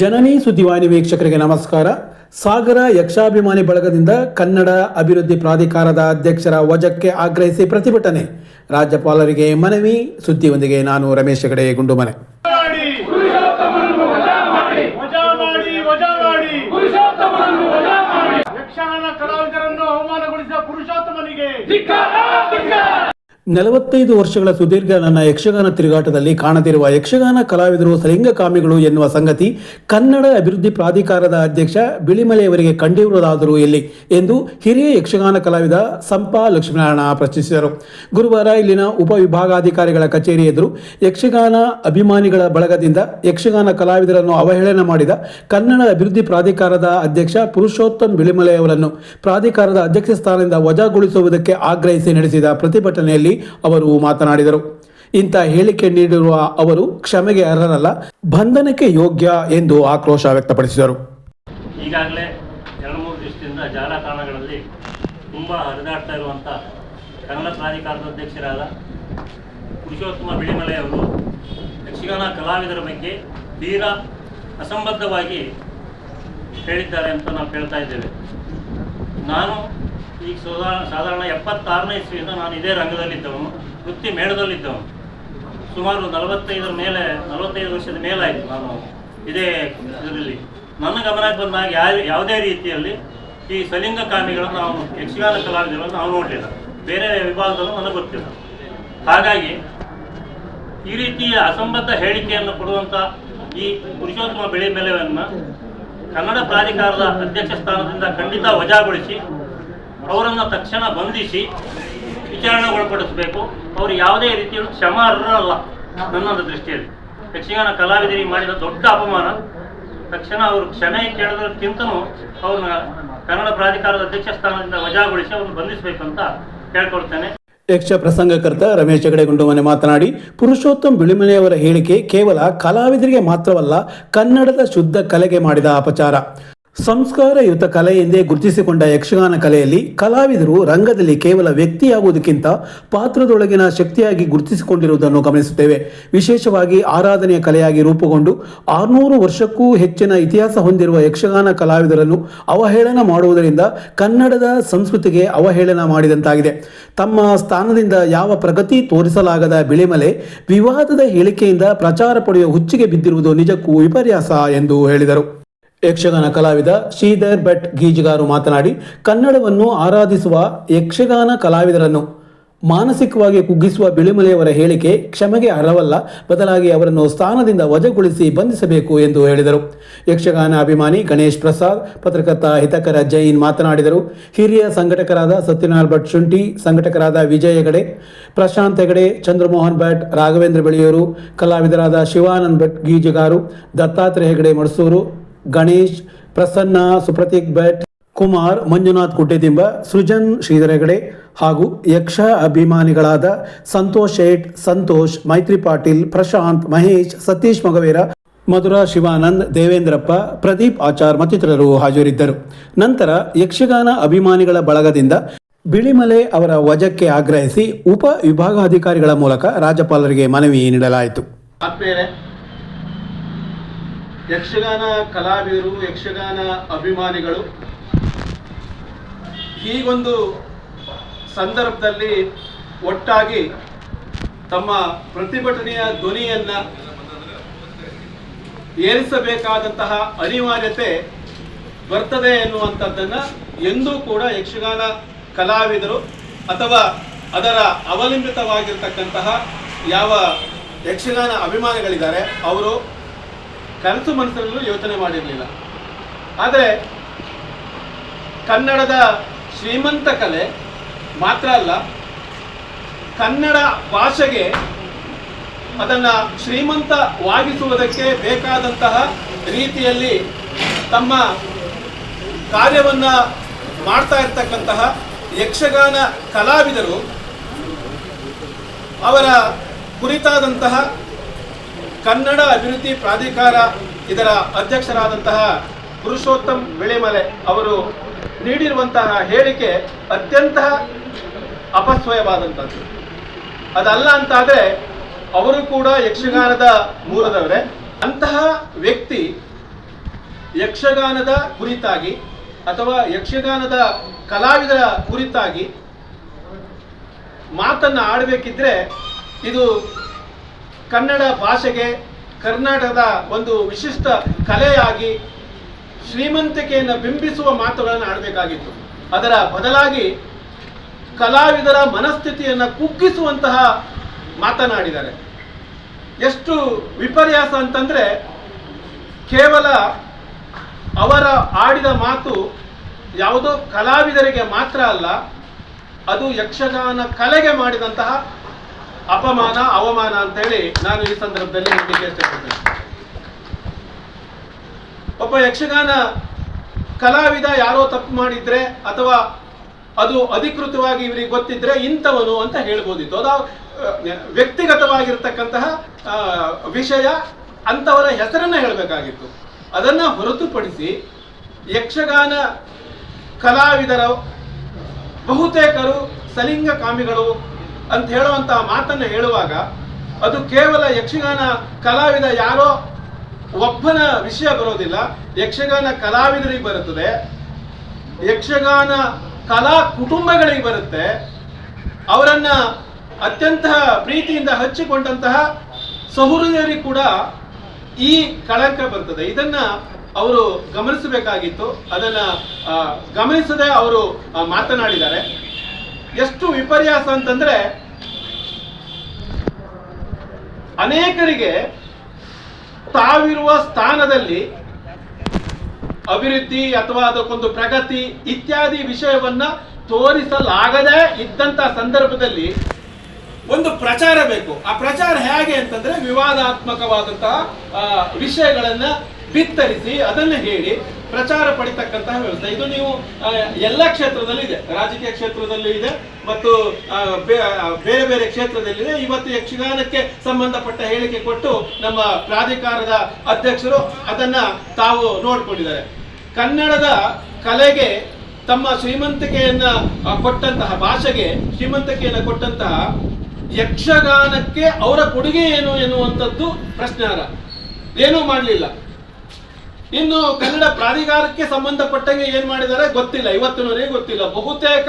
ಜನನಿ ಸುದ್ದಿವಾಹಿನಿ ವೀಕ್ಷಕರಿಗೆ ನಮಸ್ಕಾರ. ಸಾಗರ ಯಕ್ಷಾಭಿಮಾನಿ ಬಳಗದಿಂದ ಕನ್ನಡ ಅಭಿವೃದ್ಧಿ ಪ್ರಾಧಿಕಾರದ ಅಧ್ಯಕ್ಷರ ವಜಕ್ಕೆ ಆಗ್ರಹಿಸಿ ಪ್ರತಿಭಟನೆ. ರಾಜ್ಯಪಾಲರಿಗೆ ಮನವಿ, ಸುದ್ದಿಯೊಂದಿಗೆ ನಾನು ರಮೇಶ್ ಹೆಗಡೆ, ಗುಂಡುಮನೆ. ಕಲಾವಿದರನ್ನು ಅವಮಾನಗೊಳಿಸಿದ ಪುರುಷೋತ್ತಮನಿಗೆ. ನಲವತ್ತೈದು ವರ್ಷಗಳ ಸುದೀರ್ಘ ನನ್ನ ಯಕ್ಷಗಾನ ತಿರುಗಾಟದಲ್ಲಿ ಕಾಣದಿರುವ ಯಕ್ಷಗಾನ ಕಲಾವಿದರು ಸಲಿಂಗಕಾಮಿಗಳು ಎನ್ನುವ ಸಂಗತಿ ಕನ್ನಡ ಅಭಿವೃದ್ಧಿ ಪ್ರಾಧಿಕಾರದ ಅಧ್ಯಕ್ಷ ಬಿಳಿಮಲೆಯವರಿಗೆ ಕಂಡಿರುವುದಾದರೂ ಎಲ್ಲಿ ಎಂದು ಹಿರಿಯ ಯಕ್ಷಗಾನ ಕಲಾವಿದ ಸಂಪಾ ಲಕ್ಷ್ಮೀನಾರಾಯಣ ಪ್ರಶ್ನಿಸಿದರು. ಗುರುವಾರ ಇಲ್ಲಿನ ಉಪವಿಭಾಗಾಧಿಕಾರಿಗಳ ಕಚೇರಿ ಎದುರು ಯಕ್ಷಗಾನ ಅಭಿಮಾನಿಗಳ ಬಳಗದಿಂದ ಯಕ್ಷಗಾನ ಕಲಾವಿದರನ್ನು ಅವಹೇಳನ ಮಾಡಿದ ಕನ್ನಡ ಅಭಿವೃದ್ಧಿ ಪ್ರಾಧಿಕಾರದ ಅಧ್ಯಕ್ಷ ಪುರುಷೋತ್ತಮ್ ಬಿಳಿಮಲೆಯವರನ್ನು ಪ್ರಾಧಿಕಾರದ ಅಧ್ಯಕ್ಷ ಸ್ಥಾನದಿಂದ ವಜಾಗೊಳಿಸುವುದಕ್ಕೆ ಆಗ್ರಹಿಸಿ ನಡೆಸಿದ ಪ್ರತಿಭಟನೆಯಲ್ಲಿ ಅವರು ಮಾತನಾಡಿದರು. ಇಂಥ ಹೇಳಿಕೆ ನೀಡಿರುವ ಅವರು ಕ್ಷಮೆಗೆ ಅರ್ಹರಲ್ಲ, ಬಂಧನಕ್ಕೆ ಯೋಗ್ಯ ಎಂದು ಆಕ್ರೋಶ ವ್ಯಕ್ತಪಡಿಸಿದರು. ಈಗಾಗಲೇ ಎರಡು ಮೂರು ದಿವಸದಿಂದ ಜಾಲತಾಣಗಳಲ್ಲಿ ತುಂಬ ಹರಿದಾಡ್ತಾ ಇರುವಂಥ ಕನ್ನಡ ಪ್ರಾಧಿಕಾರದ ಅಧ್ಯಕ್ಷರಾದ ಪುರುಷೋತ್ತಮ ಬಿಳಿಮಲೆ ಅವರು ಯಕ್ಷಗಾನ ಕಲಾವಿದರ ಬಗ್ಗೆ ತೀರಾ ಅಸಂಬದ್ಧವಾಗಿ ಹೇಳಿದ್ದಾರೆ ಅಂತ ನಾವು ಕೇಳ್ತಾ ಇದ್ದೇವೆ. ನಾನು ಈಗ ಸಾಧಾರಣ ಸಾಧಾರಣ ಎಪ್ಪತ್ತಾರನೇ ಇಸ್ವಿಯಿಂದ ನಾನು ಇದೇ ರಂಗದಲ್ಲಿದ್ದವನು, ವೃತ್ತಿ ಮೇಳದಲ್ಲಿದ್ದವನು. ಸುಮಾರು ನಲವತ್ತೈದರ ಮೇಲೆ ನಲವತ್ತೈದು ವರ್ಷದ ಮೇಲಾಯಿತು ನಾನು ಇದೇ ಇದರಲ್ಲಿ. ನನ್ನ ಗಮನಕ್ಕೆ ಬಂದಾಗ ಯಾವ ಯಾವುದೇ ರೀತಿಯಲ್ಲಿ ಈ ಸಲಿಂಗ ಕಾಮಿಗಳನ್ನು ನಾವು ಯಕ್ಷಗಾನ ಕಲಾವಿದರನ್ನು ನಾವು ನೋಡಲಿಲ್ಲ ಬೇರೆ ವಿಭಾಗದಲ್ಲೂ ನನಗೆ ಗೊತ್ತಿಲ್ಲ. ಹಾಗಾಗಿ ಈ ರೀತಿಯ ಅಸಂಬದ್ಧ ಹೇಳಿಕೆಯನ್ನು ಕೊಡುವಂಥ ಈ ಪುರುಷೋತ್ತಮ ಬೆಳೆ ಬೆಲೆಯನ್ನು ಕನ್ನಡ ಪ್ರಾಧಿಕಾರದ ಅಧ್ಯಕ್ಷ ಸ್ಥಾನದಿಂದ ಖಂಡಿತ ವಜಾಗೊಳಿಸಿ ಅವರನ್ನು ತಕ್ಷಣ ಬಂಧಿಸಿ ವಿಚಾರಣೆ ಒಳಪಡಿಸಬೇಕು ಅವರು ಯಾವುದೇ ರೀತಿಯಲ್ಲಿ ಕ್ಷಮಾರ್ಹರಲ್ಲ ನನ್ನೊಂದು ದೃಷ್ಟಿಯಲ್ಲಿ. ಯಕ್ಷಗಾನ ಕಲಾವಿದರಿಗೆ ಮಾಡಿದ ದೊಡ್ಡ ಅಪಮಾನ. ತಕ್ಷಣ ಅವರು ಕ್ಷಮೆ ಕೇಳೋದಕ್ಕಿಂತನೂ ಅವ್ರನ್ನ ಕನ್ನಡ ಪ್ರಾಧಿಕಾರದ ಅಧ್ಯಕ್ಷ ಸ್ಥಾನದಿಂದ ವಜಾಗೊಳಿಸಿ ಅವ್ರನ್ನ ಬಂಧಿಸಬೇಕಂತ ಕೇಳ್ಕೊಳ್ತೇನೆ ಯಕ್ಷ ಪ್ರಸಂಗಕರ್ತ ರಮೇಶ್ ಹೆಗಡೆ ಗುಂಡುಮನೆ ಮಾತನಾಡಿ, ಪುರುಷೋತ್ತಮ್ ಬಿಳಿಮನೆಯವರ ಹೇಳಿಕೆ ಕೇವಲ ಕಲಾವಿದರಿಗೆ ಮಾತ್ರವಲ್ಲ, ಕನ್ನಡದ ಶುದ್ಧ ಕಲೆಗೆ ಮಾಡಿದ ಅಪಚಾರ. ಸಂಸ್ಕಾರಯುತ ಕಲೆ ಎಂದೇ ಗುರುತಿಸಿಕೊಂಡ ಯಕ್ಷಗಾನ ಕಲೆಯಲ್ಲಿ ಕಲಾವಿದರು ರಂಗದಲ್ಲಿ ಕೇವಲ ವ್ಯಕ್ತಿಯಾಗುವುದಕ್ಕಿಂತ ಪಾತ್ರದೊಳಗಿನ ಶಕ್ತಿಯಾಗಿ ಗುರುತಿಸಿಕೊಂಡಿರುವುದನ್ನು ಗಮನಿಸುತ್ತೇವೆ. ವಿಶೇಷವಾಗಿ ಆರಾಧನೆಯ ಕಲೆಯಾಗಿ ರೂಪುಗೊಂಡು ಆರುನೂರು ವರ್ಷಕ್ಕೂ ಹೆಚ್ಚಿನ ಇತಿಹಾಸ ಹೊಂದಿರುವ ಯಕ್ಷಗಾನ ಕಲಾವಿದರನ್ನು ಅವಹೇಳನ ಮಾಡುವುದರಿಂದ ಕನ್ನಡದ ಸಂಸ್ಕೃತಿಗೆ ಅವಹೇಳನ ಮಾಡಿದಂತಾಗಿದೆ. ತಮ್ಮ ಸ್ಥಾನದಿಂದ ಯಾವ ಪ್ರಗತಿ ತೋರಿಸಲಾಗದ ಬಿಳಿಮಲೆ ವಿವಾದದ ಹೇಳಿಕೆಯಿಂದ ಪ್ರಚಾರ ಪಡೆಯುವ ಹುಚ್ಚಿಗೆ ಬಿದ್ದಿರುವುದು ನಿಜಕ್ಕೂ ವಿಪರ್ಯಾಸ ಎಂದು ಹೇಳಿದರು. ಯಕ್ಷಗಾನ ಕಲಾವಿದ ಶ್ರೀಧರ್ ಭಟ್ ಗೀಜಗಾರು ಮಾತನಾಡಿ, ಕನ್ನಡವನ್ನು ಆರಾಧಿಸುವ ಯಕ್ಷಗಾನ ಕಲಾವಿದರನ್ನು ಮಾನಸಿಕವಾಗಿ ಕುಗ್ಗಿಸುವ ಬಿಳಿಮಲೆಯವರ ಹೇಳಿಕೆ ಕ್ಷಮೆಗೆ ಅರ್ಹವಲ್ಲ. ಬದಲಾಗಿ ಅವರನ್ನು ಸ್ಥಾನದಿಂದ ವಜಾಗೊಳಿಸಿ ಬಂಧಿಸಬೇಕು ಎಂದು ಹೇಳಿದರು. ಯಕ್ಷಗಾನ ಅಭಿಮಾನಿ ಗಣೇಶ್ ಪ್ರಸಾದ್, ಪತ್ರಕರ್ತ ಹಿತಕರ ಜೈನ್ ಮಾತನಾಡಿದರು. ಹಿರಿಯ ಸಂಘಟಕರಾದ ಸತ್ಯನಾರಾಯಣ ಭಟ್ ಶುಂಠಿ, ಸಂಘಟಕರಾದ ವಿಜಯ್ ಹೆಗಡೆ, ಪ್ರಶಾಂತ್ ಹೆಗಡೆ, ಚಂದ್ರಮೋಹನ್ ಭಟ್, ರಾಘವೇಂದ್ರ ಬೆಳೆಯೂರು, ಕಲಾವಿದರಾದ ಶಿವಾನಂದ್ ಭಟ್ ಗೀಜಗಾರು, ದತ್ತಾತ್ರೇಯ ಹೆಗಡೆ ಮಡಸೂರು ಗಣೇಶ್, ಪ್ರಸನ್ನ, ಸುಪ್ರತೀಕ್ ಭಟ್, ಕುಮಾರ್, ಮಂಜುನಾಥ್ ಕುಟ್ಟೆದಿಂಬ ಸೃಜನ್ ಶ್ರೀಧರ ಹೆಗಡೆ ಹಾಗೂ ಯಕ್ಷ ಅಭಿಮಾನಿಗಳಾದ ಸಂತೋಷ್ ಶೇಟ್, ಸಂತೋಷ್, ಮೈತ್ರಿ ಪಾಟೀಲ್, ಪ್ರಶಾಂತ್, ಮಹೇಶ್, ಸತೀಶ್ ಮಗವೇರ, ಮಧುರಾ ಶಿವಾನಂದ್, ದೇವೇಂದ್ರಪ್ಪ, ಪ್ರದೀಪ್ ಆಚಾರ್ ಮತ್ತಿತರರು ಹಾಜರಿದ್ದರು. ನಂತರ ಯಕ್ಷಗಾನ ಅಭಿಮಾನಿಗಳ ಬಳಗದಿಂದ ಬಿಳಿಮಲೆ ಅವರ ವಜಕ್ಕೆ ಆಗ್ರಹಿಸಿ ಉಪ ವಿಭಾಗಾಧಿಕಾರಿಗಳ ಮೂಲಕ ರಾಜ್ಯಪಾಲರಿಗೆ ಮನವಿ ನೀಡಲಾಯಿತು. ಯಕ್ಷಗಾನ ಕಲಾವಿದರು, ಯಕ್ಷಗಾನ ಅಭಿಮಾನಿಗಳು. ಹೀಗೊಂದು ಸಂದರ್ಭದಲ್ಲಿ ಒಟ್ಟಾಗಿ ತಮ್ಮ ಪ್ರತಿಭಟನೆಯ ಧ್ವನಿಯನ್ನ ಏರಿಸಬೇಕಾದಂತಹ ಅನಿವಾರ್ಯತೆ ಬರ್ತದೆ ಎನ್ನುವಂಥದ್ದನ್ನ ಎಂದೂ ಕೂಡ ಯಕ್ಷಗಾನ ಕಲಾವಿದರು ಅಥವಾ ಅದರ ಅವಲಂಬಿತವಾಗಿರ್ತಕ್ಕಂತಹ ಯಾವ ಯಕ್ಷಗಾನ ಅಭಿಮಾನಿಗಳಿದ್ದಾರೆ, ಅವರು ಕನಸು ಮನಸ್ಸಲ್ಲೂ ಯೋಚನೆ ಮಾಡಿರಲಿಲ್ಲ. ಆದರೆ ಕನ್ನಡದ ಶ್ರೀಮಂತ ಕಲೆ ಮಾತ್ರ ಅಲ್ಲ, ಕನ್ನಡ ಭಾಷೆಗೆ ಅದನ್ನು ಶ್ರೀಮಂತವಾಗಿಸುವುದಕ್ಕೆ ಬೇಕಾದಂತಹ ರೀತಿಯಲ್ಲಿ ತಮ್ಮ ಕಾರ್ಯವನ್ನು ಮಾಡ್ತಾ ಇರ್ತಕ್ಕಂತಹ ಯಕ್ಷಗಾನ ಕಲಾವಿದರು ಅವರ ಕುರಿತಾದಂತಹ ಕನ್ನಡ ಅಭಿವೃದ್ಧಿ ಪ್ರಾಧಿಕಾರ ಇದರ ಅಧ್ಯಕ್ಷರಾದಂತಹ ಪುರುಷೋತ್ತಮ್ ಬೆಳೆಮಲೆ ಅವರು ನೀಡಿರುವಂತಹ ಹೇಳಿಕೆ ಅತ್ಯಂತ ಅಪಸ್ವಯವಾದಂಥದ್ದು. ಅದಲ್ಲ ಅಂತಾದರೆ ಅವರು ಕೂಡ ಯಕ್ಷಗಾನದ ಮೂಲದವರೇ. ಅಂತಹ ವ್ಯಕ್ತಿ ಯಕ್ಷಗಾನದ ಕುರಿತಾಗಿ ಅಥವಾ ಯಕ್ಷಗಾನದ ಕಲಾವಿದರ ಕುರಿತಾಗಿ ಮಾತನ್ನು ಆಡಬೇಕಿದ್ರೆ ಇದು ಕನ್ನಡ ಭಾಷೆಗೆ ಕರ್ನಾಟಕದ ಒಂದು ವಿಶಿಷ್ಟ ಕಲೆಯಾಗಿ ಶ್ರೀಮಂತಿಕೆಯನ್ನು ಬಿಂಬಿಸುವ ಮಾತುಗಳನ್ನು ಆಡಬೇಕಾಗಿತ್ತು. ಅದರ ಬದಲಾಗಿ ಕಲಾವಿದರ ಮನಸ್ಥಿತಿಯನ್ನು ಕುಗ್ಗಿಸುವಂತಹ ಮಾತನಾಡಿದ್ದಾರೆ. ಎಷ್ಟು ವಿಪರ್ಯಾಸ ಅಂತಂದ್ರೆ ಕೇವಲ ಅವರ ಆಡಿದ ಮಾತು ಯಾವುದೋ ಕಲಾವಿದರಿಗೆ ಮಾತ್ರ ಅಲ್ಲ, ಅದು ಯಕ್ಷಗಾನ ಕಲೆಗೆ ಮಾಡಿದಂತಹ ಅಪಮಾನ, ಅವಮಾನ ಅಂತ ಹೇಳಿ ನಾನು ಈ ಸಂದರ್ಭದಲ್ಲಿ ನಿಮಗೆ ಇಷ್ಟಪಡ್ತೇನೆ ಒಬ್ಬ ಯಕ್ಷಗಾನ ಕಲಾವಿದ ಯಾರೋ ತಪ್ಪು ಮಾಡಿದ್ರೆ ಅಥವಾ ಅದು ಅಧಿಕೃತವಾಗಿ ಇವರಿಗೆ ಗೊತ್ತಿದ್ರೆ ಇಂಥವನು ಅಂತ ಹೇಳ್ಬೋದಿತ್ತು. ಅದು ವ್ಯಕ್ತಿಗತವಾಗಿರ್ತಕ್ಕಂತಹ ವಿಷಯ ಅಂಥವರ ಹೆಸರನ್ನ ಹೇಳಬೇಕಾಗಿತ್ತು. ಅದನ್ನ ಹೊರತುಪಡಿಸಿ ಯಕ್ಷಗಾನ ಕಲಾವಿದರ ಬಹುತೇಕರು ಸಲಿಂಗ ಕಾಮಿಗಳು ಅಂತ ಹೇಳುವಂತಹ ಮಾತನ್ನ ಹೇಳುವಾಗ ಅದು ಕೇವಲ ಯಕ್ಷಗಾನ ಕಲಾವಿದ ಯಾರೋ ಒಬ್ಬನ ವಿಷಯ ಬರೋದಿಲ್ಲ. ಯಕ್ಷಗಾನ ಕಲಾವಿದರಿಗೆ ಬರುತ್ತದೆ. ಯಕ್ಷಗಾನ ಕಲಾ ಕುಟುಂಬಗಳಿಗೆ ಬರುತ್ತೆ. ಅವರನ್ನ ಅತ್ಯಂತ ಪ್ರೀತಿಯಿಂದ ಹಚ್ಚಿಕೊಂಡಂತಹ ಸಹೃದಯರಿಗೆ ಕೂಡ ಈ ಕಳಂಕ ಬರ್ತದೆ. ಇದನ್ನ ಅವರು ಗಮನಿಸಬೇಕಾಗಿತ್ತು. ಅದನ್ನ ಗಮನಿಸದೆ ಅವರು ಮಾತನಾಡಿದ್ದಾರೆ. ಎಷ್ಟು ವಿಪರ್ಯಾಸ ಅಂತಂದ್ರೆ ಅನೇಕರಿಗೆ ತಾವಿರುವ ಸ್ಥಾನದಲ್ಲಿ ಅಭಿವೃದ್ಧಿ ಅಥವಾ ಅದಕ್ಕೊಂದು ಪ್ರಗತಿ ಇತ್ಯಾದಿ ವಿಷಯವನ್ನ ತೋರಿಸಲಾಗದೆ ಇದ್ದಂತ ಸಂದರ್ಭದಲ್ಲಿ ಒಂದು ಪ್ರಚಾರ ಬೇಕು. ಆ ಪ್ರಚಾರ ಹೇಗೆ ಅಂತಂದ್ರೆ ವಿವಾದಾತ್ಮಕವಾದಂತಹ ವಿಷಯಗಳನ್ನ ಬಿತ್ತರಿಸಿ ಅದನ್ನ ಹೇಳಿ ಪ್ರಚಾರ ಪಡಿತಕ್ಕಂತಹ ವ್ಯವಸ್ಥೆ. ಇದು ನೀವು ಎಲ್ಲ ಕ್ಷೇತ್ರದಲ್ಲೂ ಇದೆ. ರಾಜಕೀಯ ಕ್ಷೇತ್ರದಲ್ಲೂ ಇದೆ ಮತ್ತು ಬೇರೆ ಬೇರೆ ಕ್ಷೇತ್ರದಲ್ಲಿದೆ ಇವತ್ತು ಯಕ್ಷಗಾನಕ್ಕೆ ಸಂಬಂಧಪಟ್ಟ ಹೇಳಿಕೆ ಕೊಟ್ಟು ನಮ್ಮ ಪ್ರಾಧಿಕಾರದ ಅಧ್ಯಕ್ಷರು ಅದನ್ನ ತಾವು ನೋಡ್ಕೊಂಡಿದ್ದಾರೆ. ಕನ್ನಡದ ಕಲೆಗೆ ತಮ್ಮ ಶ್ರೀಮಂತಿಕೆಯನ್ನ ಕೊಟ್ಟಂತಹ ಭಾಷೆಗೆ ಶ್ರೀಮಂತಿಕೆಯನ್ನ ಕೊಟ್ಟಂತಹ ಯಕ್ಷಗಾನಕ್ಕೆ ಅವರ ಕೊಡುಗೆ ಏನು ಎನ್ನುವಂಥದ್ದು ಪ್ರಶ್ನಾರ ಏನೂ ಮಾಡಲಿಲ್ಲ. ಇನ್ನು ಕನ್ನಡ ಪ್ರಾಧಿಕಾರಕ್ಕೆ ಸಂಬಂಧಪಟ್ಟಂಗೆ ಏನ್ ಮಾಡಿದ್ದಾರೆ ಗೊತ್ತಿಲ್ಲ. ಇವತ್ತಿನವರಿಗೆ ಗೊತ್ತಿಲ್ಲ. ಬಹುತೇಕ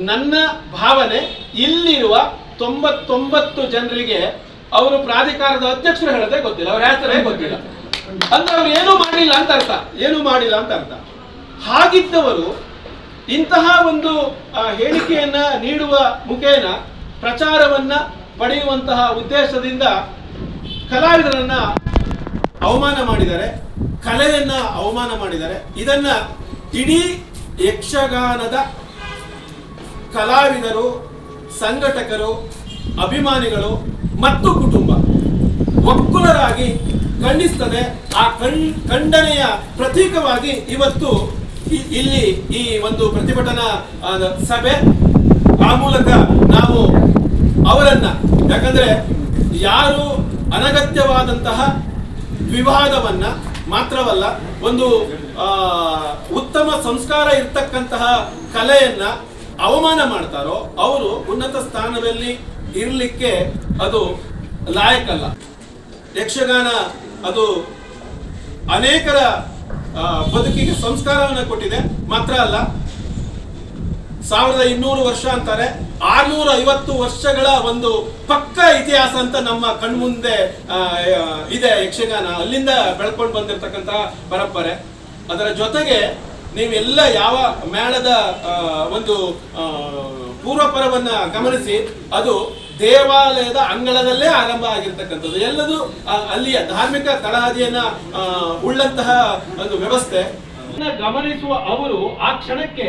ನನ್ನ ಭಾವನೆ ಇಲ್ಲಿರುವ ತೊಂಬತ್ತೊಂಬತ್ತು ಜನರಿಗೆ ಅವರು ಪ್ರಾಧಿಕಾರದ ಅಧ್ಯಕ್ಷರು ಹೇಳದೆ ಗೊತ್ತಿಲ್ಲ. ಅವ್ರ ಹೆಸರೇ ಗೊತ್ತಿಲ್ಲ. ಅಂದ್ರೆ ಅವ್ರು ಏನೂ ಮಾಡಿಲ್ಲ ಅಂತ ಅರ್ಥ. ಏನೂ ಮಾಡಿಲ್ಲ ಅಂತ ಅರ್ಥ. ಹಾಗಿದ್ದವರು ಇಂತಹ ಒಂದು ಹೇಳಿಕೆಯನ್ನ ನೀಡುವ ಮುಖೇನ ಪ್ರಚಾರವನ್ನ ಪಡೆಯುವಂತಹ ಉದ್ದೇಶದಿಂದ ಕಲಾವಿದರನ್ನ ಅವಮಾನ ಮಾಡಿದ್ದಾರೆ. ಕಲೆಯನ್ನ ಅವಮಾನ ಮಾಡಿದ್ದಾರೆ. ಇದನ್ನ ಇಡೀ ಯಕ್ಷಗಾನದ ಕಲಾವಿದರು, ಸಂಘಟಕರು, ಅಭಿಮಾನಿಗಳು ಮತ್ತು ಕುಟುಂಬ ಒಕ್ಕುಲರಾಗಿ ಖಂಡಿಸ್ತದೆ. ಆ ಖಂಡ್, ಖಂಡನೆಯ ಪ್ರತೀಕವಾಗಿ ಇವತ್ತು ಇಲ್ಲಿ ಈ ಒಂದು ಪ್ರತಿಭಟನಾ ಸಭೆ ಆ ಮೂಲಕ ನಾವು ಅವರನ್ನ, ಯಾಕಂದ್ರೆ ಯಾರು ಅನಗತ್ಯವಾದಂತಹ ವಿವಾದವನ್ನ ಮಾತ್ರವಲ್ಲ, ಒಂದು ಉತ್ತಮ ಸಂಸ್ಕಾರ ಇರ್ತಕ್ಕಂತಹ ಕಲೆಯನ್ನ ಅವಮಾನ ಮಾಡ್ತಾರೋ, ಅವರು ಉನ್ನತ ಸ್ಥಾನದಲ್ಲಿ ಇರಲಿಕ್ಕೆ ಅದು ಲಾಯಕಲ್ಲ. ಯಕ್ಷಗಾನ ಅದು ಅನೇಕರ ಬದುಕಿಗೆ ಸಂಸ್ಕಾರವನ್ನು ಕೊಟ್ಟಿದೆ. ಮಾತ್ರ ಅಲ್ಲ ಸಾವಿರದ ಇನ್ನೂರು ವರ್ಷ ಅಂತಾರೆ. ಆರ್ನೂರ ಐವತ್ತು ವರ್ಷಗಳ ಒಂದು ಪಕ್ಕ ಇತಿಹಾಸ ಅಂತ ನಮ್ಮ ಕಣ್ಮುಂದೆ ಇದೆ ಯಕ್ಷಗಾನ. ಅಲ್ಲಿಂದ ಬೆಳ್ಕೊಂಡು ಬಂದಿರತಕ್ಕಂತಹ ಪರಂಪರೆ. ಅದರ ಜೊತೆಗೆ ನೀವೆಲ್ಲ ಯಾವ ಮೇಳದ ಒಂದು ಪೂರ್ವಪರವನ್ನ ಗಮನಿಸಿ, ಅದು ದೇವಾಲಯದ ಅಂಗಳದಲ್ಲೇ ಆರಂಭ ಆಗಿರ್ತಕ್ಕಂಥದ್ದು. ಎಲ್ಲದೂ ಅಲ್ಲಿಯ ಧಾರ್ಮಿಕ ತಳಹದಿಯನ್ನ ಉಳ್ಳಂತಹ ಒಂದು ವ್ಯವಸ್ಥೆ. ಗಮನಿಸುವ ಅವರು ಆ ಕ್ಷಣಕ್ಕೆ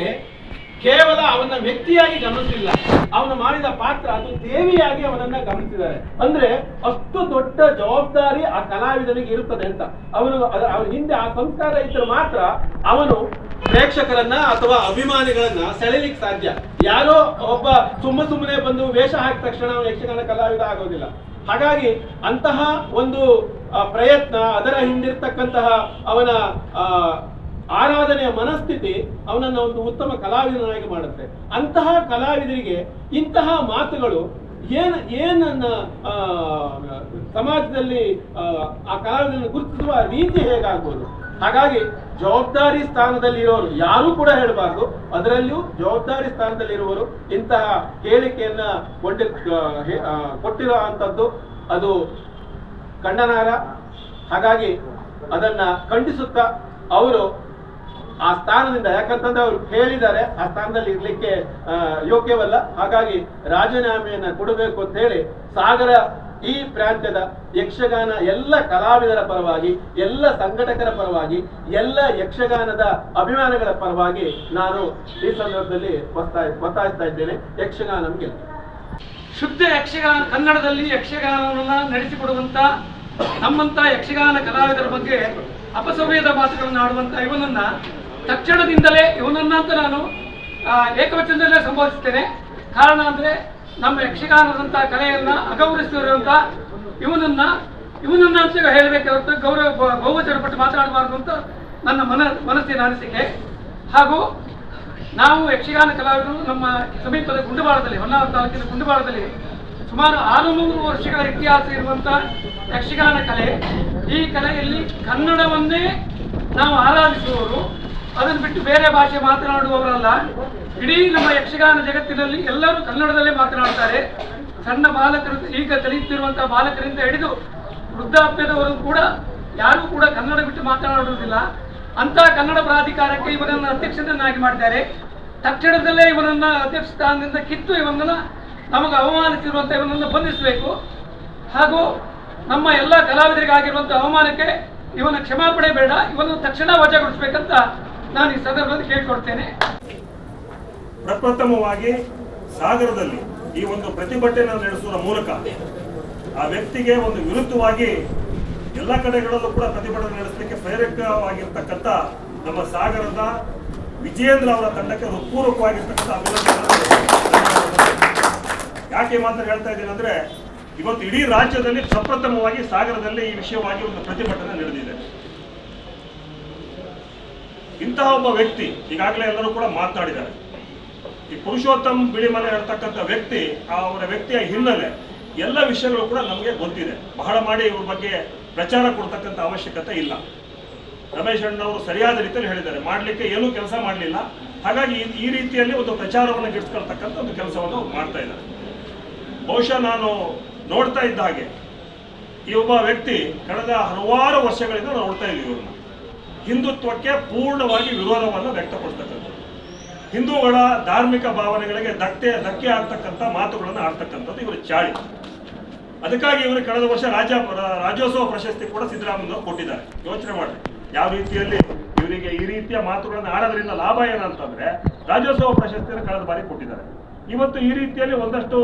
ಕೇವಲ ಅವನ ವ್ಯಕ್ತಿಯಾಗಿ ಗಮನಿಸಿಲ್ಲ. ಅವನು ಮಾಡಿದ ಪಾತ್ರ ಅದು ದೇವಿಯಾಗಿ ಅವನನ್ನ ಗಮನಿಸಿದ್ದಾರೆ. ಅಂದ್ರೆ ಅಷ್ಟು ದೊಡ್ಡ ಜವಾಬ್ದಾರಿ ಆ ಕಲಾವಿದನಿಗೆ ಇರುತ್ತದೆ ಅಂತ. ಅವನು ಅವನ ಹಿಂದೆ ಆ ಸಂಸ್ಕಾರ ಇದ್ದರೆ ಮಾತ್ರ ಅವನು ಪ್ರೇಕ್ಷಕರನ್ನ ಅಥವಾ ಅಭಿಮಾನಿಗಳನ್ನ ಸೆಳೆಯಲಿಕ್ಕೆ ಸಾಧ್ಯ. ಯಾರೋ ಒಬ್ಬ ಸುಮ್ಮ ಸುಮ್ಮನೆ ಬಂದು ವೇಷ ಹಾಕಿದ ತಕ್ಷಣ ಅವನು ಯಕ್ಷಗಾನ ಕಲಾವಿದ ಆಗೋದಿಲ್ಲ. ಹಾಗಾಗಿ ಅಂತಹ ಒಂದು ಪ್ರಯತ್ನ ಅದರ ಹಿಂದಿರ್ತಕ್ಕಂತಹ ಅವನ ಆ, ಆರಾಧನೆಯ ಮನಸ್ಥಿತಿ ಅವನನ್ನ ಒಂದು ಉತ್ತಮ ಕಲಾವಿದನಾಗಿ ಮಾಡುತ್ತೆ. ಅಂತಹ ಕಲಾವಿದರಿಗೆ ಇಂತಹ ಮಾತುಗಳು ಏನ್ ಏನನ್ನ ಸಮಾಜದಲ್ಲಿ ಆ, ಕಲಾವಿದರನ್ನು ಗುರುತಿಸುವ ರೀತಿ ಹೇಗಾಗ್ಬೋದು? ಹಾಗಾಗಿ ಜವಾಬ್ದಾರಿ ಸ್ಥಾನದಲ್ಲಿ ಇರೋರು ಯಾರೂ ಕೂಡ ಹೇಳಬಾರ್ದು. ಅದರಲ್ಲಿಯೂ ಜವಾಬ್ದಾರಿ ಸ್ಥಾನದಲ್ಲಿ ಇರುವವರು ಇಂತಹ ಹೇಳಿಕೆಯನ್ನ ಕೊಟ್ಟಿ ಕೊಟ್ಟಿರೋ ಅಂಥದ್ದು ಅದು ಖಂಡನಾರ ಹಾಗಾಗಿ ಅದನ್ನ ಖಂಡಿಸುತ್ತಾ ಅವರು ಆ ಸ್ಥಾನದಿಂದ, ಯಾಕಂತಂದ್ರೆ ಅವ್ರು ಹೇಳಿದ್ದಾರೆ, ಆ ಸ್ಥಾನದಲ್ಲಿ ಇರ್ಲಿಕ್ಕೆ ಯೋಗ್ಯವಲ್ಲ. ಹಾಗಾಗಿ ರಾಜೀನಾಮೆಯನ್ನ ಕೊಡಬೇಕು ಅಂತ ಹೇಳಿ ಸಾಗರ, ಈ ಪ್ರಾಂತ್ಯದ ಯಕ್ಷಗಾನ ಎಲ್ಲ ಕಲಾವಿದರ ಪರವಾಗಿ, ಎಲ್ಲ ಸಂಘಟಕರ ಪರವಾಗಿ, ಎಲ್ಲ ಯಕ್ಷಗಾನದ ಅಭಿಮಾನಿಗಳ ಪರವಾಗಿ ನಾನು ಈ ಸಂದರ್ಭದಲ್ಲಿ ಒತ್ತಾಯ ಒತ್ತಾಯಿಸ್ತಾ ಇದ್ದೇನೆ. ಯಕ್ಷಗಾನ ಶುದ್ಧ ಯಕ್ಷಗಾನ, ಕನ್ನಡದಲ್ಲಿ ಯಕ್ಷಗಾನವನ್ನು ನಡೆಸಿಕೊಡುವಂತ, ನಮ್ಮಂತ ಯಕ್ಷಗಾನ ಕಲಾವಿದರ ಬಗ್ಗೆ ಅಪಸವ್ಯದ ಮಾತುಗಳನ್ನು ಆಡುವಂತ ಇವನನ್ನ ತಕ್ಷಣದಿಂದಲೇ ಇವನನ್ನಂತ ನಾನು ಏಕವಚನದಲ್ಲೇ ಸಂಬೋಧಿಸ್ತೇನೆ ಕಾರಣ ಅಂದ್ರೆ ನಮ್ಮ ಯಕ್ಷಗಾನದಂಥ ಕಲೆಯನ್ನು ಅಗೌರವಿಸಿರುವಂಥ ಇವನನ್ನ ಇವನನ್ನ ಅಂತ ಹೇಳಬೇಕೆ ಹೊರತು ಗೌರವ ಬಹುವಚನ ಪಟ್ಟು ಮಾತನಾಡಬಾರದು ಅಂತ ನನ್ನ ಮನ, ಮನಸ್ಸಿನ ಅನಿಸಿಕೆ. ಹಾಗೂ ನಾವು ಯಕ್ಷಗಾನ ಕಲಾವಿದರು ನಮ್ಮ ಸಮೀಪದ ಗುಂಡುಬಾಳದಲ್ಲಿ ಹೊನ್ನಾವರ ತಾಲೂಕಿನ ಗುಂಡುಬಾಳದಲ್ಲಿ ಸುಮಾರು ಆರುನೂರು ವರ್ಷಗಳ ಇತಿಹಾಸ ಇರುವಂತ ಯಕ್ಷಗಾನ ಕಲೆ. ಈ ಕಲೆಯಲ್ಲಿ ಕನ್ನಡವನ್ನೇ ನಾವು ಆರಾಧಿಸುವವರು. ಅದನ್ನು ಬಿಟ್ಟು ಬೇರೆ ಭಾಷೆ ಮಾತನಾಡುವವರಲ್ಲ. ಇಡೀ ನಮ್ಮ ಯಕ್ಷಗಾನ ಜಗತ್ತಿನಲ್ಲಿ ಎಲ್ಲರೂ ಕನ್ನಡದಲ್ಲೇ ಮಾತನಾಡ್ತಾರೆ. ಸಣ್ಣ ಬಾಲಕರು ಈಗ ಕಲಿಯುತ್ತಿರುವಂತಹ ಬಾಲಕರಿಂದ ಹಿಡಿದು ವೃದ್ಧಾಪ್ಯದವರು ಕೂಡ ಯಾರೂ ಕೂಡ ಕನ್ನಡ ಬಿಟ್ಟು ಮಾತನಾಡುವುದಿಲ್ಲ. ಅಂತ ಕನ್ನಡ ಪ್ರಾಧಿಕಾರಕ್ಕೆ ಇವನನ್ನು ಅಧ್ಯಕ್ಷನನ್ನಾಗಿ ಮಾಡಿದ್ದಾರೆ. ತಕ್ಷಣದಲ್ಲೇ ಇವನನ್ನ ಅಧ್ಯಕ್ಷ ಸ್ಥಾನದಿಂದ ಕಿತ್ತು ಇವನನ್ನ ನಮಗೆ ಅವಮಾನಿಸಿರುವಂತ ಇವನನ್ನು ಬಂಧಿಸಬೇಕು. ಹಾಗೂ ನಮ್ಮ ಎಲ್ಲ ಕಲಾವಿದರಿಗಾಗಿರುವಂತಹ ಅವಮಾನಕ್ಕೆ ಇವನ ಕ್ಷಮಾಪಣೆ ಬೇಡ. ಇವನು ತಕ್ಷಣ ವಜಾಗೊಳಿಸಬೇಕಂತ ನಾನು ಈ ಸಂದರ್ಭದಲ್ಲಿ ಕೇಳ್ಕೊಡ್ತೇನೆ ಪ್ರಪ್ರಥಮವಾಗಿ ಸಾಗರದಲ್ಲಿ ಈ ಒಂದು ಪ್ರತಿಭಟನೆ ನಡೆಸುವ ಮೂಲಕ ಆ ವ್ಯಕ್ತಿಗೆ ಒಂದು ವಿರುದ್ಧವಾಗಿ ಎಲ್ಲ ಕಡೆಗಳಲ್ಲೂ ಕೂಡ ಪ್ರತಿಭಟನೆ ನಡೆಸಲಿಕ್ಕೆ ಪ್ರೇರಕವಾಗಿರ್ತಕ್ಕಂಥ ನಮ್ಮ ಸಾಗರದ ವಿಜಯೇಂದ್ರ ಅವರ ತಂಡಕ್ಕೆ ಅಭಿನಂದನೆ ಯಾಕೆ ಮಾತ್ರ ಹೇಳ್ತಾ ಇದ್ದೀನಿ ಅಂದ್ರೆ, ಇವತ್ತು ಇಡೀ ರಾಜ್ಯದಲ್ಲಿ ಪ್ರಪ್ರಥಮವಾಗಿ ಸಾಗರದಲ್ಲಿ ಈ ವಿಷಯವಾಗಿ ಒಂದು ಪ್ರತಿಭಟನೆ ನಡೆದಿದೆ. ಇಂತಹ ಒಬ್ಬ ವ್ಯಕ್ತಿ, ಈಗಾಗಲೇ ಎಲ್ಲರೂ ಕೂಡ ಮಾತನಾಡಿದ್ದಾರೆ. ಈ ಪುರುಷೋತ್ತಮ್ ಬಿಳಿಮಲೆ ಇರ್ತಕ್ಕಂಥ ವ್ಯಕ್ತಿ, ಆ ಅವರ ವ್ಯಕ್ತಿಯ ಹಿನ್ನೆಲೆ ಎಲ್ಲ ವಿಷಯಗಳು ಕೂಡ ನಮಗೆ ಗೊತ್ತಿದೆ. ಬಹಳ ಮಾಡಿ ಇವ್ರ ಬಗ್ಗೆ ಪ್ರಚಾರ ಕೊಡ್ತಕ್ಕಂಥ ಅವಶ್ಯಕತೆ ಇಲ್ಲ. ರಮೇಶ್ ಅಣ್ಣವರು ಸರಿಯಾದ ರೀತಿಯಲ್ಲಿ ಹೇಳಿದ್ದಾರೆ. ಮಾಡಲಿಕ್ಕೆ ಏನೂ ಕೆಲಸ ಮಾಡಲಿಲ್ಲ. ಹಾಗಾಗಿ ಈ- ರೀತಿಯಲ್ಲಿ ಒಂದು ಪ್ರಚಾರವನ್ನು ಗಿಡ್ಸ್ಕೊಳ್ತಕ್ಕಂಥ ಒಂದು ಕೆಲಸವನ್ನು ಮಾಡ್ತಾ ಇದ್ದಾರೆ. ಬಹುಶಃ ನಾನು ನೋಡ್ತಾ ಇದ್ದ ಹಾಗೆ ಈ ಒಬ್ಬ ವ್ಯಕ್ತಿ ಕಳೆದ ಹಲವಾರು ವರ್ಷಗಳಿಂದ ನಾವು ನೋಡ್ತಾ ಇದ್ದೀವಿ ಇವ್ರನ್ನ. ಹಿಂದುತ್ವಕ್ಕೆ ಪೂರ್ಣವಾಗಿ ವಿರೋಧವನ್ನು ವ್ಯಕ್ತಪಡಿಸ್ತಕ್ಕಂಥದ್ದು. ಹಿಂದೂಗಳ ಧಾರ್ಮಿಕ ಭಾವನೆಗಳಿಗೆ ಧಕ್ಕೆ ಧಕ್ಕೆ ಆಗ್ತಕ್ಕಂಥ ಮಾತುಗಳನ್ನು ಆಡ್ತಕ್ಕಂಥದ್ದು ಇವರು ಚಾಳಿ. ಅದಕ್ಕಾಗಿ ಇವರು ಕಳೆದ ವರ್ಷ ರಾಜ್ಯ, ರಾಜ್ಯೋತ್ಸವ ಪ್ರಶಸ್ತಿ ಕೂಡ ಸಿದ್ದರಾಮಯ್ಯ ಕೊಟ್ಟಿದ್ದಾರೆ. ಯೋಚನೆ ಮಾಡಿ ಯಾವ ರೀತಿಯಲ್ಲಿ ಇವರಿಗೆ ಈ ರೀತಿಯ ಮಾತುಗಳನ್ನು ಆಡೋದ್ರಿಂದ ಲಾಭ ಏನಂತಂದ್ರೆ ರಾಜ್ಯೋತ್ಸವ ಪ್ರಶಸ್ತಿಯನ್ನು ಕಳೆದ ಬಾರಿ ಕೊಟ್ಟಿದ್ದಾರೆ. ಇವತ್ತು ಈ ರೀತಿಯಲ್ಲಿ ಒಂದಷ್ಟು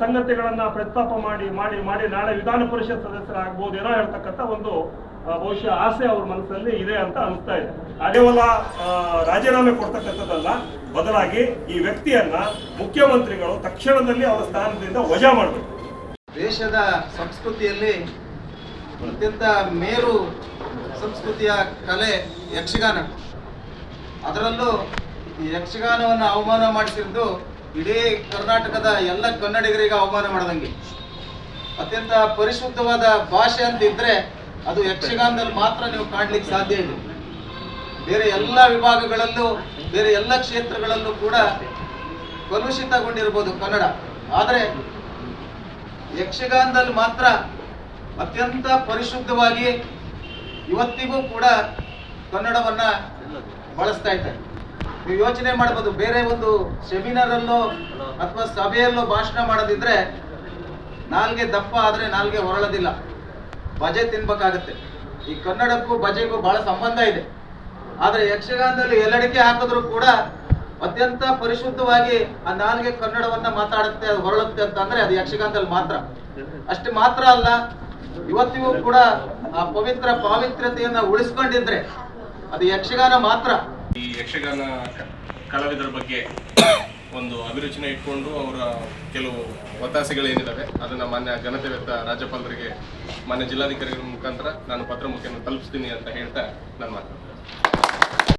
ಸಂಗತಿಗಳನ್ನ ಪ್ರಸ್ತಾಪ ಮಾಡಿ ಮಾಡಿ ಮಾಡಿ ನಾಳೆ ವಿಧಾನ ಪರಿಷತ್ ಸದಸ್ಯರಾಗ್ಬೋದೇನೋ ಹೇಳ್ತಕ್ಕಂಥ ಒಂದು ಬಹುಶಃ ಆಸೆ ಅವ್ರ ಮನಸ್ಸಲ್ಲಿ ಇದೆ ಅಂತ ಅನಿಸ್ತಾ ಇದೆ. ಆ, ರಾಜೀನಾಮೆ ಕೊಡ್ತಕ್ಕಂಥದ್ದಲ್ಲ ಬದಲಾಗಿ ಈ ವ್ಯಕ್ತಿಯನ್ನ ಮುಖ್ಯಮಂತ್ರಿಗಳು ತಕ್ಷಣದಲ್ಲಿ ಅವರ ಸ್ಥಾನದಿಂದ ವಜಾ ಮಾಡಬೇಕು. ದೇಶದ ಸಂಸ್ಕೃತಿಯಲ್ಲಿ ಅತ್ಯಂತ ಮೇರು ಸಂಸ್ಕೃತಿಯ ಕಲೆ ಯಕ್ಷಗಾನ. ಅದರಲ್ಲೂ ಈ ಯಕ್ಷಗಾನವನ್ನು ಅವಮಾನ ಮಾಡಿಸಿದ್ದು ಇಡೀ ಕರ್ನಾಟಕದ ಎಲ್ಲ ಕನ್ನಡಿಗರಿಗೆ ಅವಮಾನ ಮಾಡಿದಂಗೆ. ಅತ್ಯಂತ ಪರಿಶುದ್ಧವಾದ ಭಾಷೆ ಅಂತ ಇದ್ರೆ ಅದು ಯಕ್ಷಗಾನದಲ್ಲಿ ಮಾತ್ರ ನೀವು ಕಾಣ್ಲಿಕ್ಕೆ ಸಾಧ್ಯ ಇದೆ ಬೇರೆ ಎಲ್ಲ ವಿಭಾಗಗಳಲ್ಲೂ, ಬೇರೆ ಎಲ್ಲ ಕ್ಷೇತ್ರಗಳಲ್ಲೂ ಕೂಡ ಕಲುಷಿತಗೊಂಡಿರ್ಬೋದು ಕನ್ನಡ. ಆದರೆ ಯಕ್ಷಗಾನದಲ್ಲಿ ಮಾತ್ರ ಅತ್ಯಂತ ಪರಿಶುದ್ಧವಾಗಿ ಇವತ್ತಿಗೂ ಕೂಡ ಕನ್ನಡವನ್ನ ಬಳಸ್ತಾ ಇದ್ದಾರೆ. ನೀವು ಯೋಚನೆ ಮಾಡ್ಬೋದು, ಬೇರೆ ಒಂದು ಸೆಮಿನಾರಲ್ಲೋ ಅಥವಾ ಸಭೆಯಲ್ಲೋ ಭಾಷಣ ಮಾಡೋದಿದ್ರೆ ನಾಲ್ಗೆ ದಪ್ಪ ಆದ್ರೆ ನಾಲ್ಗೆ ಹೊರಳೋದಿಲ್ಲ. ಬಜೆ ತಿನ್ಬೇಕಾಗತ್ತೆ. ಈ ಕನ್ನಡಕ್ಕೂ ಬಜೆಗೂ ಬಹಳ ಸಂಬಂಧ ಇದೆ. ಆದ್ರೆ ಯಕ್ಷಗಾನದಲ್ಲಿ ಎಲ್ಲಡಿಕೆ ಹಾಕಿದ್ರು ಕೂಡ ಅತ್ಯಂತ ಪರಿಶುದ್ಧವಾಗಿ ಆ ನಾಲ್ಗೆ ಕನ್ನಡವನ್ನ ಮಾತಾಡುತ್ತೆ, ಅದು ಹೊರಳುತ್ತೆ ಅಂತ ಅಂದ್ರೆ ಅದು ಯಕ್ಷಗಾನದಲ್ಲಿ ಮಾತ್ರ. ಅಷ್ಟು ಮಾತ್ರ ಅಲ್ಲ, ಇವತ್ತಿಗೂ ಕೂಡ ಆ ಪವಿತ್ರ ಪಾವಿತ್ರ್ಯತೆಯನ್ನ ಉಳಿಸ್ಕೊಂಡಿದ್ರೆ ಅದು ಯಕ್ಷಗಾನ ಮಾತ್ರ. ಈ ಯಕ್ಷಗಾನ ಕಲಾವಿದರ ಬಗ್ಗೆ ಒಂದು ಅಭಿರುಚಿನ ಇಟ್ಕೊಂಡು ಅವರ ಕೆಲವು ಒತ್ತಾಸೆಗಳೇನಿದ್ದಾವೆ ಅದನ್ನು ಮಾನ್ಯ ವ್ಯಕ್ತ ರಾಜ್ಯಪಾಲರಿಗೆ, ಮಾನ್ಯ ಜಿಲ್ಲಾಧಿಕಾರಿಗಳ ಮುಖಾಂತರ ನಾನು ಪತ್ರ ಮುಖೇನ ತಲುಪಿಸ್ತೀನಿ ಅಂತ ಹೇಳ್ತಾ ನಾನು ಮಾತು.